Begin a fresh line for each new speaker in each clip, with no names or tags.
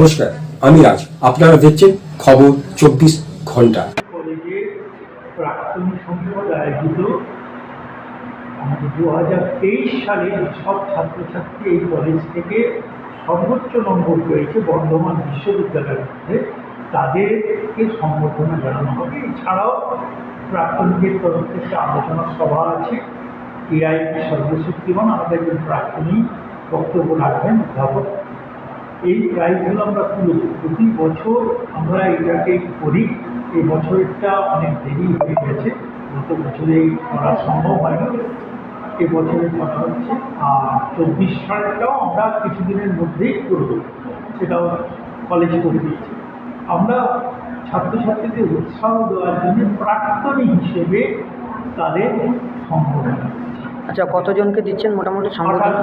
নমস্কার, আমি রাজ আপনারা দেখছেন খবর চব্বিশ
ঘণ্টা। দু হাজার তেইশ সালে সব ছাত্রছাত্রী এই কলেজ থেকে সর্বোচ্চ নম্বর পেয়েছে বর্ধমান বিশ্ববিদ্যালয়ের মধ্যে। তাদেরকে সম্বর্ধনা জানানো হবে। এছাড়াও প্রাক্তনীদের তরফ থেকে আলোচনা সভা আছে। এআইপি সর্বশক্তিমান আমাদের একজন প্রাক্তনী বক্তব্য রাখবেন অধ্যাপক এই প্রাইজগুলো আমরা তুলে। প্রতি বছর আমরা এটাকে করি। এই বছরটা অনেক দেরি হয়ে গেছে। গত বছরে করা সম্ভব হয়নি। এ বছরে করা হচ্ছে আর চব্বিশ সালটাও আমরা কিছুদিনের মধ্যেই করব সেটাও কলেজ করে দিয়েছি আমরা ছাত্রছাত্রীদের উৎসাহ দেওয়ার জন্য প্রাক্তনী হিসেবে তাদের সম্বোধনা দিচ্ছি
আচ্ছা কতজনকে দিচ্ছেন মোটামুটি
আঠাশ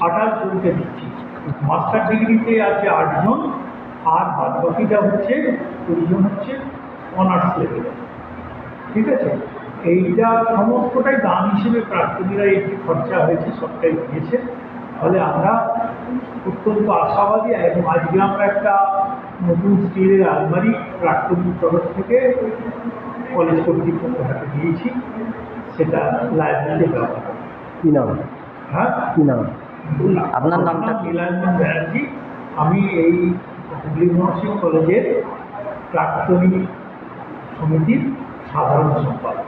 আঠাশ জনকে দিচ্ছি। মাস্টার ডিগ্রিতে আছে আটজন আর বাদ বাকিটা হচ্ছে কুড়িজন হচ্ছে অনার্স লেভেলে ঠিক আছে? এইটা সমস্তটাই দান হিসেবে এই যে খরচা হয়েছে সবটাই দিয়েছে। ফলে আমরা অত্যন্ত আশাবাদী এবং আজকে আমরা একটা নতুন স্টিলের আলমারি প্রাক্তনীর তরফ থেকে কলেজ কর্তৃপক্ষের হাতে দিয়েছি। সেটা লাইব্রেরিতে ব্যবহার হবে।
কি নাম?
হ্যাঁ?
কি নাম?
আপনার নামটা কি?
আমি এই হুগলি মহর্ষি কলেজের প্রাক্তনী সমিতির সাধারণ সম্পাদক